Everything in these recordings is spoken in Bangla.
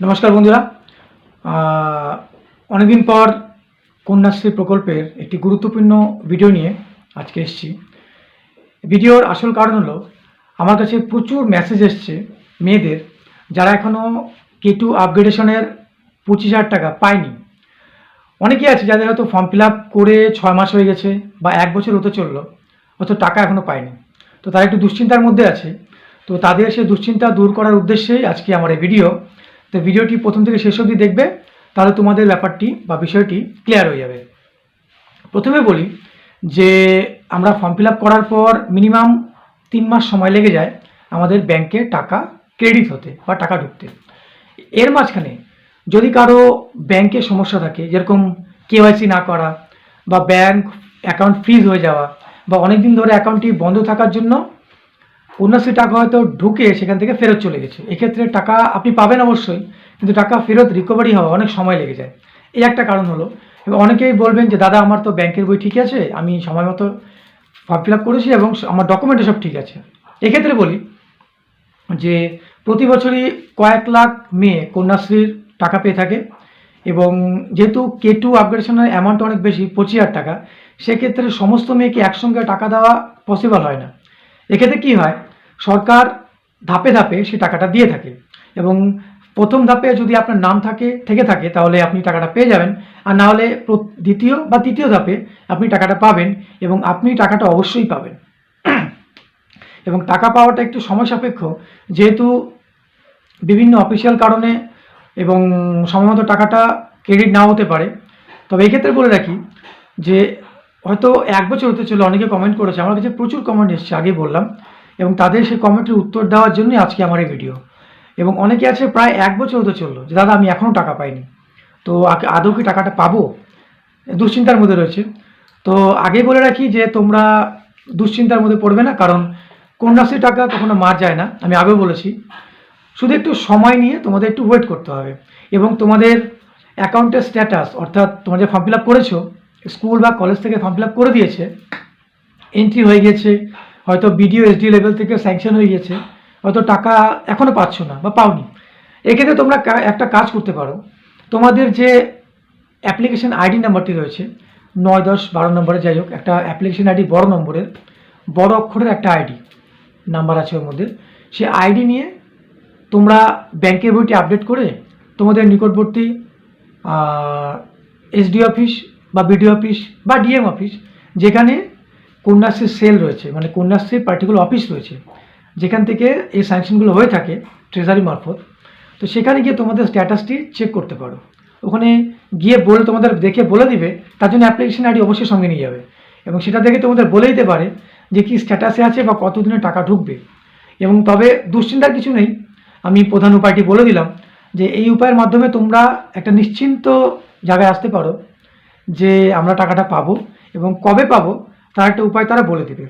নমস্কার বন্ধুরা। অনেকদিন পর কন্যাশ্রী প্রকল্পের একটি গুরুত্বপূর্ণ ভিডিও নিয়ে আজকে এসেছি। ভিডিওর আসল কারণ হলো, আমার কাছে প্রচুর মেসেজ এসছে মেয়েদের যারা এখনও কে টু আপগ্রেডেশনের পঁচিশ হাজার টাকা পায়নি। অনেকেই আছে যাদের হয়তো ফর্ম ফিল আপ করে ছয় মাস হয়ে গেছে বা এক বছর হতে চলল, অথচ টাকা এখনও পায়নি। তো তারা একটু দুশ্চিন্তার মধ্যে আছে। তো তাদের সেই দুশ্চিন্তা দূর করার উদ্দেশ্যেই আজকে আমার এই ভিডিও তো ভিডিওটি প্রথম থেকে শেষ অবধি দেখবে, তাহলে তোমাদের ব্যাপারটি বা বিষয়টি ক্লিয়ার হয়ে যাবে। প্রথমে বলি যে, আমরা ফর্ম ফিল করার পর মিনিমাম তিন মাস সময় লেগে যায় আমাদের ব্যাংকে টাকা ক্রেডিট হতে বা টাকা ঢুকতে। এর মাঝখানে যদি কারও ব্যাংকে সমস্যা থাকে, যেরকম কেওয়াইসি না করা বা ব্যাংক অ্যাকাউন্ট ফ্রিজ হয়ে যাওয়া বা অনেক দিন ধরে অ্যাকাউন্টটি বন্ধ থাকার জন্য কন্যাশ্রী টাকা হয়তো ঢুকে সেখান থেকে ফেরত চলে গেছে। এক্ষেত্রে টাকা আপনি পাবেন অবশ্যই, কিন্তু টাকা ফেরত রিকভারি হওয়া অনেক সময় লেগে যায়। এই একটা কারণ হলো। এবং অনেকেই বলবেন যে, দাদা, আমার তো ব্যাংকের বই ঠিক আছে, আমি সময় মতো ফর্ম ফিল আপ করেছি এবং আমার ডকুমেন্টও সব ঠিক আছে। এক্ষেত্রে বলি যে, প্রতি বছরই কয়েক লাখ মেয়ে কন্যাশ্রীর টাকা পেয়ে থাকে এবং যেহেতু কে টু আপগ্রেডেশনের অ্যামাউন্ট অনেক বেশি, পঁচিশ হাজার টাকা, সেক্ষেত্রে সমস্ত মেয়েকে একসঙ্গে টাকা দেওয়া পসিবল হয় না। এক্ষেত্রে কী হয় সরকার ধাপে ধাপে সে টাকাটা দিয়ে থাকে। এবং প্রথম ধাপে যদি আপনার নাম থাকে, থেকে থাকে, তাহলে আপনি টাকাটা পেয়ে যাবেন। আর না হলে দ্বিতীয় বা তৃতীয় ধাপে আপনি টাকাটা পাবেন এবং আপনি টাকাটা অবশ্যই পাবেন। এবং টাকা পাওয়াটা একটু সময় সাপেক্ষ। যেহেতু বিভিন্ন অফিসিয়াল কারণে এবং সময়মতো টাকাটা ক্রেডিট নাও হতে পারে। তবে এক্ষেত্রে বলে রাখি যে, হয়তো এক বছর হতে চলে অনেকে কমেন্ট করেছে। আমার কাছে প্রচুর কমেন্ট এসেছে আগে বললাম। এবং তাদের সেই কমেন্টের উত্তর দেওয়ার জন্যই আজকে আমার এই ভিডিও। এবং অনেকে আছে প্রায় এক বছর হতে চলল যে, দাদা, আমি এখনও টাকা পাইনি। তো আদৌ কি টাকাটা পাবো? দুশ্চিন্তার মধ্যে রয়েছে। তো আগেই বলে রাখি যে, তোমরা দুশ্চিন্তার মধ্যে পড়বে না, কারণ কন্যাশ্রী টাকা কখনো মার যায় না, আমি আগেও বলেছি। শুধু একটু সময় নিয়ে তোমাদের একটু ওয়েট করতে হবে। এবং তোমাদের অ্যাকাউন্টের স্ট্যাটাস অর্থাৎ তোমরা যে ফর্ম ফিল আপ করেছ স্কুল বা কলেজ থেকে ফর্ম ফিল আপ করে দিয়েছে এন্ট্রি হয়ে গেছে হয়তো বিডিও এসডি লেভেল থেকে স্যাংশন হয়ে গেছে। হয়তো টাকা এখনও পাচ্ছ না বা পাওনি। এক্ষেত্রে তোমরা একটা কাজ করতে পারো। তোমাদের যে অ্যাপ্লিকেশন আইডি নাম্বারটি রয়েছে, নয়, দশ, বারো নম্বরে যাই হোক, একটা অ্যাপ্লিকেশন আইডি বড় নম্বরের, বড় অক্ষরের একটা আইডি নাম্বার আছে ওর মধ্যে। সে আইডি নিয়ে তোমরা ব্যাংকের বইটি আপডেট করে তোমাদের নিকটবর্তী এসডি অফিস বা বিডিও অফিস বা ডিএম অফিস যেখানে কন্যাশ্রীর সেল রয়েছে মানে কন্যাশ্রীর পার্টিকুলার অফিস রয়েছে, যেখান থেকে এই স্যাংশনগুলো হয়ে থাকে ট্রেজারি মারফত। তো সেখানে গিয়ে তোমাদের স্ট্যাটাসটি চেক করতে পারো। ওখানে গিয়ে বলে তোমাদের দেখে বলে দিবে, তার জন্য অ্যাপ্লিকেশন আইডি অবশ্যই সঙ্গে নিয়ে যাবে। এবং সেটা দেখে তোমাদের বলে দিতে পারে যে কি স্ট্যাটাসে আছে বা কতদিনে টাকা ঢুকবে। এবং তবে দুশ্চিন্তার কিছু নেই, আমি প্রধান উপায়টি বলে দিলাম যে এই উপায়ের মাধ্যমে তোমরা একটা নিশ্চিন্ত জায়গায় আসতে পারো যে আমরা টাকাটা পাবো এবং কবে পাবো তার একটা উপায় তারা বলে দেবে।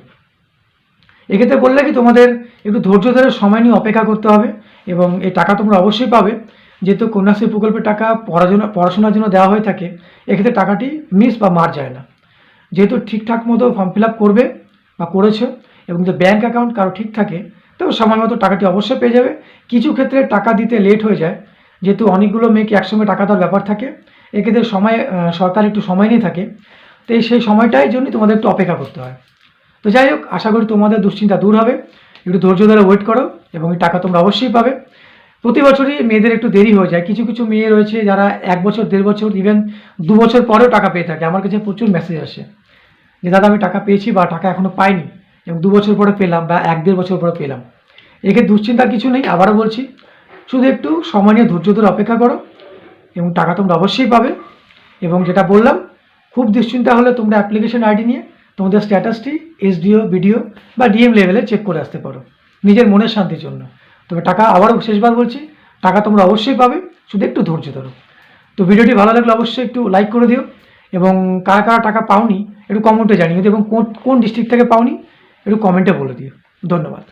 এক্ষেত্রে বললে কি তোমাদের একটু ধৈর্য ধরে সময় নিয়ে অপেক্ষা করতে হবে এবং এই টাকা তোমরা অবশ্যই পাবে। যেহেতু কন্যাশ্রী প্রকল্পের টাকা পড়াশোনা পড়াশোনার জন্য দেওয়া হয়ে থাকে, এক্ষেত্রে টাকাটি মিস বা মার যায় না। যেহেতু ঠিকঠাক মতো ফর্ম ফিল আপ করবে বা করেছ এবং যে ব্যাঙ্ক অ্যাকাউন্ট কারও ঠিক থাকে তবে সময় মতো টাকাটি অবশ্যই পেয়ে যাবে। কিছু ক্ষেত্রে টাকা দিতে লেট হয়ে যায়, যেহেতু অনেকগুলো মেয়েকে একসঙ্গে টাকা দেওয়ার ব্যাপার থাকে, এক্ষেত্রে সময় সরকার একটু সময় নিয়ে থাকে। তো এই সেই সময়টাই জন্য তোমাদের একটু অপেক্ষা করতে হয়। তো যাই হোক, আশা করি তোমাদের দুশ্চিন্তা দূর হবে। একটু ধৈর্য ধরে ওয়েট করো এবং এই টাকা তোমরা অবশ্যই পাবে। প্রতি বছরই মেয়েদের একটু দেরি হয়ে যায়। কিছু কিছু মেয়ে রয়েছে যারা এক বছর, দেড় বছর ইভেন দু বছর পরেও টাকা পেয়ে থাকে। আমার কাছে প্রচুর মেসেজ আসে যে, দাদা, আমি টাকা পেয়েছি বা টাকা এখনও পাইনি এবং দু বছর পরে পেলাম বা এক, দেড় বছর পরে পেলাম। একে দুশ্চিন্তার কিছু নেই, আবারও বলছি, শুধু একটু সময় নিয়ে ধৈর্য ধরে অপেক্ষা করো এবং টাকা তোমরা অবশ্যই পাবে। এবং যেটা বললাম খুব দুশ্চিন্তা হলে তোমরা অ্যাপ্লিকেশন আইডি নিয়ে তোমাদের স্ট্যাটাসটি এসডিও বিডিও বা ডিএম লেভেলে চেক করে আসতে পারো। নিজের মনের শান্তির জন্য। তবে টাকা আবারও শেষবার বলছি, টাকা তোমরা অবশ্যই পাবে, শুধু একটু ধৈর্য ধরো। তো ভিডিওটি ভালো লাগলে অবশ্যই একটু লাইক করে দিও এবং কারা কারা টাকা পাওনি একটু কমেন্টে জানিয়ে দিও এবং কোন কোন ডিস্ট্রিক্ট থেকে পাওনি একটু কমেন্টে বলে দিও। ধন্যবাদ।